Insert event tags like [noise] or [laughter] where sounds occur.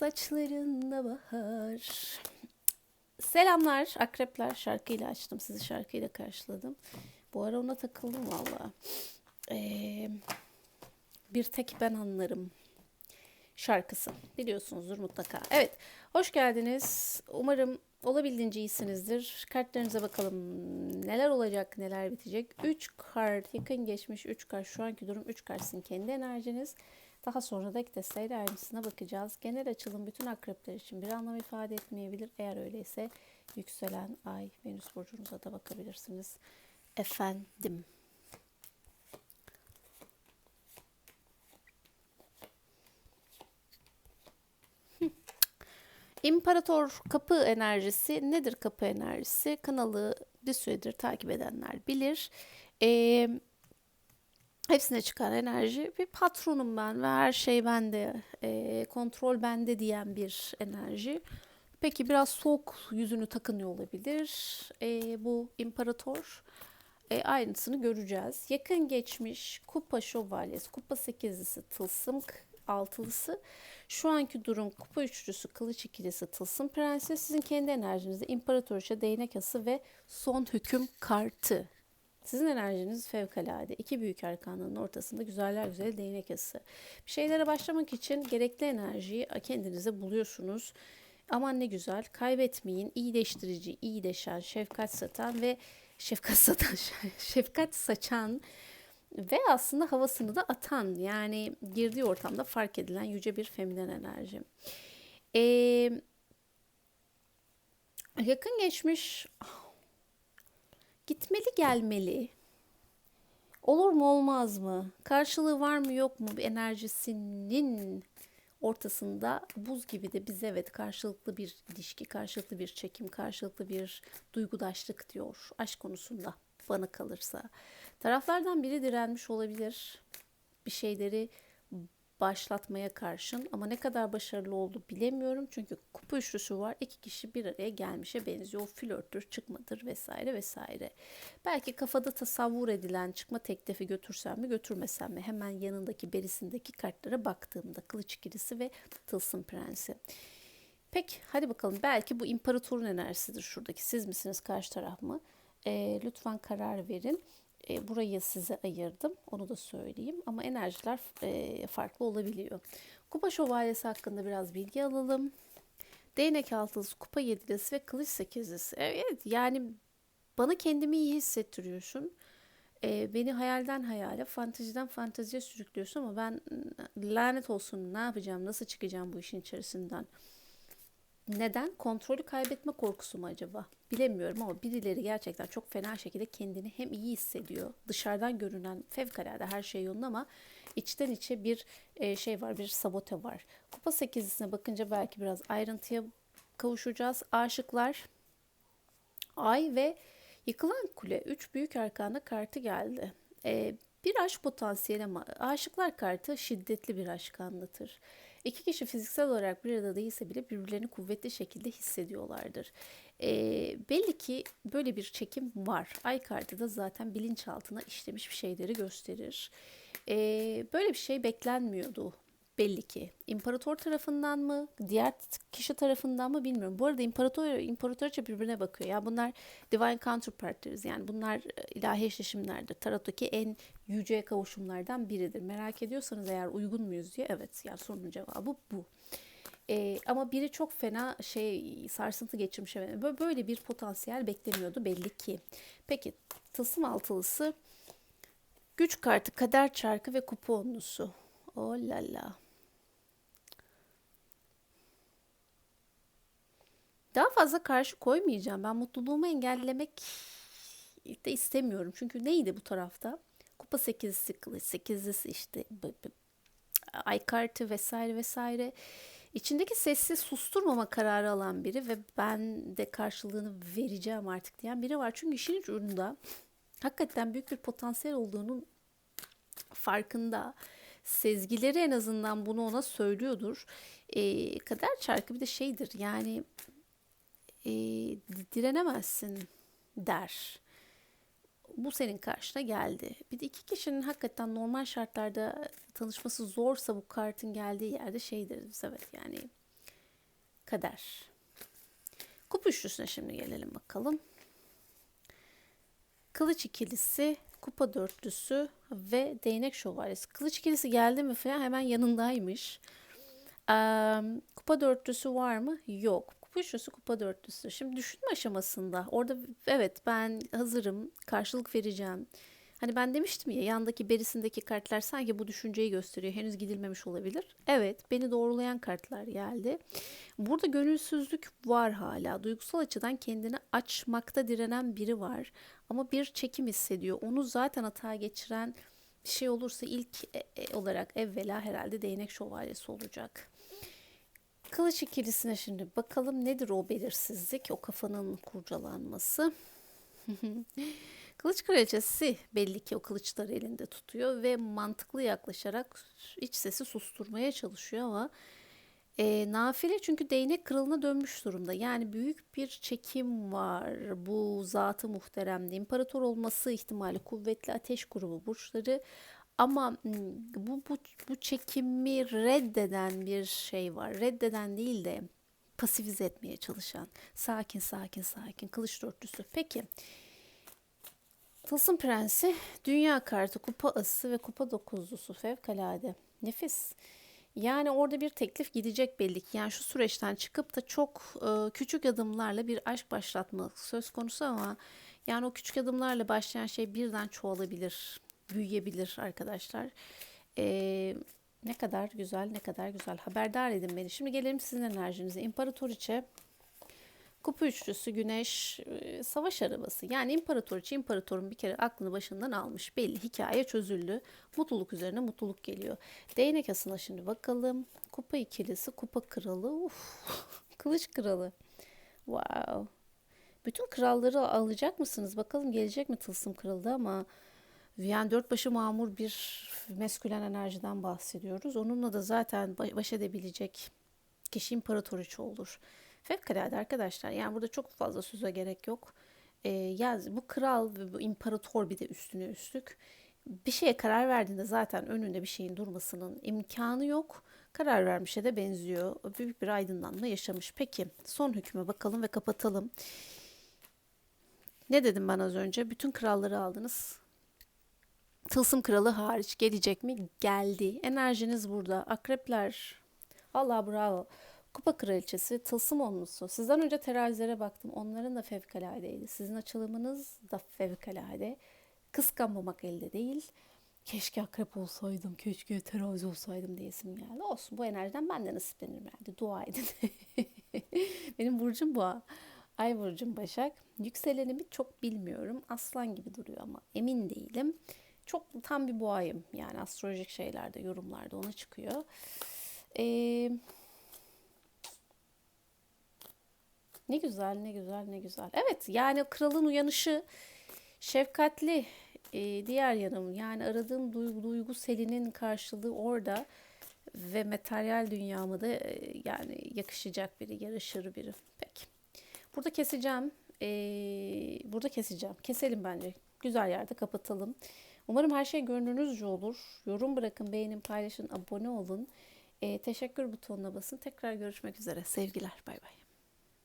Saçlarında bahar. Selamlar akrepler şarkıyla açtım sizi şarkıyla karşıladım. Bu ara ona takıldım valla. Ee, bir tek ben anlarım şarkısı biliyorsunuzdur mutlaka. Evet hoş geldiniz. Umarım olabildiğince iyisinizdir. Kartlarınıza bakalım neler olacak neler bitecek. 3 kart yakın geçmiş 3 kart şu anki durum 3 kart sizin kendi enerjiniz. Daha sonra da desteğiyle ayrıntısına bakacağız. Genel açılım bütün akrepler için bir anlam ifade etmeyebilir. Eğer öyleyse yükselen ay Venüs burcunuza da bakabilirsiniz. Efendim. İmparator kapı enerjisi nedir kapı enerjisi? Kanalı bir süredir takip edenler bilir. Ee, hepsine çıkan enerji bir patronum ben ve her şey bende, e, kontrol bende diyen bir enerji. Peki biraz soğuk yüzünü takınıyor olabilir e, bu imparator. E, ayrıntısını göreceğiz. Yakın geçmiş kupa şövalyesi, kupa sekizlisi, tılsım altılısı. Şu anki durum kupa üçlüsü, kılıç ikilisi, tılsım prenses. Sizin kendi enerjinizde imparatoriçe, değnek ası ve son hüküm kartı. Sizin enerjiniz fevkalade. İki büyük arkanın ortasında güzeller güzel değnek ası. Bir şeylere başlamak için gerekli enerjiyi kendinize buluyorsunuz. Aman ne güzel. Kaybetmeyin. İyileştirici, iyileşen, şefkat satan ve şefkat satan, [laughs] şefkat saçan ve aslında havasını da atan yani girdiği ortamda fark edilen yüce bir feminen enerji. Ee, yakın geçmiş gitmeli gelmeli. Olur mu olmaz mı? Karşılığı var mı yok mu bir enerjisinin ortasında buz gibi de biz evet karşılıklı bir ilişki, karşılıklı bir çekim, karşılıklı bir duygudaşlık diyor aşk konusunda bana kalırsa. Taraflardan biri direnmiş olabilir bir şeyleri başlatmaya karşın ama ne kadar başarılı oldu bilemiyorum. Çünkü kupa üçlüsü var. iki kişi bir araya gelmişe benziyor. Flörttür, çıkmadır vesaire vesaire. Belki kafada tasavvur edilen çıkma teklifi götürsem mi götürmesem mi? Hemen yanındaki berisindeki kartlara baktığımda kılıç ikilisi ve tılsım prensi. Peki hadi bakalım belki bu imparatorun enerjisidir şuradaki. Siz misiniz karşı taraf mı? E, lütfen karar verin. E, burayı size ayırdım. Onu da söyleyeyim. Ama enerjiler e, farklı olabiliyor. Kupa şövalyesi hakkında biraz bilgi alalım. Değnek altılısı, kupa yedilisi ve kılıç sekizlisi. Evet yani bana kendimi iyi hissettiriyorsun. E, beni hayalden hayale, fanteziden fanteziye sürüklüyorsun ama ben lanet olsun ne yapacağım, nasıl çıkacağım bu işin içerisinden? Neden? Kontrolü kaybetme korkusu mu acaba? Bilemiyorum ama birileri gerçekten çok fena şekilde kendini hem iyi hissediyor. Dışarıdan görünen fevkalade her şey yolunda ama içten içe bir e, şey var, bir sabote var. Kupa 8'lisine bakınca belki biraz ayrıntıya kavuşacağız. Aşıklar, Ay ve Yıkılan Kule 3 büyük arkanda kartı geldi. E, bir aşk potansiyeli ama aşıklar kartı şiddetli bir aşk anlatır. İki kişi fiziksel olarak bir arada değilse bile birbirlerini kuvvetli şekilde hissediyorlardır. E, belli ki böyle bir çekim var. Ay kartı da zaten bilinçaltına işlemiş bir şeyleri gösterir. E, böyle bir şey beklenmiyordu belli ki. İmparator tarafından mı, diğer kişi tarafından mı bilmiyorum. Bu arada imparator imparatoriçe birbirine bakıyor. Ya bunlar divine counterpart'leriz. Yani bunlar ilahi eşleşimlerdir. Tarottaki en yüce kavuşumlardan biridir. Merak ediyorsanız eğer uygun muyuz diye evet yani sorunun cevabı bu. Ee, ama biri çok fena şey sarsıntı geçirmiş. Böyle bir potansiyel bekleniyordu belli ki. Peki tılsım altılısı güç kartı, kader çarkı ve kupa onlusu. Oh la la. Daha fazla karşı koymayacağım. Ben mutluluğumu engellemek de istemiyorum. Çünkü neydi bu tarafta? Kupa 8'lisi, kılıç 8'lisi işte ay kartı vesaire vesaire. İçindeki sesi susturmama kararı alan biri ve ben de karşılığını vereceğim artık diyen biri var. Çünkü işin ucunda hakikaten büyük bir potansiyel olduğunun farkında. Sezgileri en azından bunu ona söylüyordur. E, kader çarkı bir de şeydir yani e, direnemezsin der. Bu senin karşına geldi. Bir de iki kişinin hakikaten normal şartlarda tanışması zorsa bu kartın geldiği yerde şey deriz evet yani kader. Kupa üçlüsüne şimdi gelelim bakalım. Kılıç ikilisi, kupa dörtlüsü ve değnek şövalyesi. Kılıç ikilisi geldi mi falan hemen yanındaymış. Eee, kupa dörtlüsü var mı? Yok. Kupa üçlüsü, kupa dörtlüsü. Şimdi düşünme aşamasında. Orada evet ben hazırım, karşılık vereceğim. Hani ben demiştim ya yandaki berisindeki kartlar sanki bu düşünceyi gösteriyor. Henüz gidilmemiş olabilir. Evet beni doğrulayan kartlar geldi. Burada gönülsüzlük var hala. Duygusal açıdan kendini açmakta direnen biri var. Ama bir çekim hissediyor. Onu zaten hata geçiren bir şey olursa ilk e, e, olarak evvela herhalde değnek şövalyesi olacak. Kılıç ikilisine şimdi bakalım nedir o belirsizlik, o kafanın kurcalanması. [laughs] Kılıç kraliçesi belli ki o kılıçları elinde tutuyor ve mantıklı yaklaşarak iç sesi susturmaya çalışıyor ama e, nafile çünkü değnek kralına dönmüş durumda. Yani büyük bir çekim var bu zatı muhteremde. İmparator olması ihtimali kuvvetli ateş grubu burçları ama mm, bu, bu, bu çekimi reddeden bir şey var. Reddeden değil de pasifize etmeye çalışan. Sakin sakin sakin kılıç dörtlüsü. Peki Tılsım Prensi, Dünya Kartı, Kupa Ası ve Kupa Dokuzlusu fevkalade. Nefis. Yani orada bir teklif gidecek belli ki. Yani şu süreçten çıkıp da çok e, küçük adımlarla bir aşk başlatmak söz konusu ama yani o küçük adımlarla başlayan şey birden çoğalabilir, büyüyebilir arkadaşlar. E, ne kadar güzel, ne kadar güzel. Haberdar edin beni. Şimdi gelelim sizin enerjinize. İmparatoriçe Kupa üçlüsü güneş savaş arabası. Yani imparatoriçe imparatorun bir kere aklını başından almış. Belli hikaye çözüldü. Mutluluk üzerine mutluluk geliyor. Değnek asına şimdi bakalım. Kupa ikilisi, kupa kralı. Uf, [laughs] kılıç kralı. Wow. Bütün kralları alacak mısınız? Bakalım gelecek mi tılsım kralı ama yani dört başı mamur bir meskülen enerjiden bahsediyoruz. Onunla da zaten baş edebilecek kişi imparatoriçe olur. Fevkalade arkadaşlar. Yani burada çok fazla söze gerek yok. Ee, ya bu kral ve bu imparator bir de üstüne üstlük. Bir şeye karar verdiğinde zaten önünde bir şeyin durmasının imkanı yok. Karar vermişe de benziyor. Büyük bir aydınlanma yaşamış. Peki son hükme bakalım ve kapatalım. Ne dedim ben az önce? Bütün kralları aldınız. Tılsım kralı hariç gelecek mi? Geldi. Enerjiniz burada. Akrepler. Allah bravo. Kupa kraliçesi, tılsım onlusu. Sizden önce terazilere baktım. Onların da fevkaladeydi. Sizin açılımınız da fevkalade. Kıskanmamak elde değil. Keşke akrep olsaydım, keşke terazi olsaydım diyesim geldi. Olsun bu enerjiden ben de nasiplenir herhalde. Dua edin. [laughs] Benim burcum boğa. Ay burcum Başak. Yükselenimi çok bilmiyorum. Aslan gibi duruyor ama emin değilim. Çok tam bir boğayım. Yani astrolojik şeylerde, yorumlarda ona çıkıyor. Eee Ne güzel, ne güzel, ne güzel. Evet, yani kralın uyanışı şefkatli e, diğer yanım. Yani aradığım duygu, duygu selinin karşılığı orada ve materyal dünyamı da e, yani yakışacak biri, yarışır biri. Peki. Burada keseceğim. E, burada keseceğim. Keselim bence. Güzel yerde kapatalım. Umarım her şey gönlünüzce olur. Yorum bırakın, beğenin, paylaşın, abone olun. E, teşekkür butonuna basın. Tekrar görüşmek üzere. Sevgiler. Bay bay.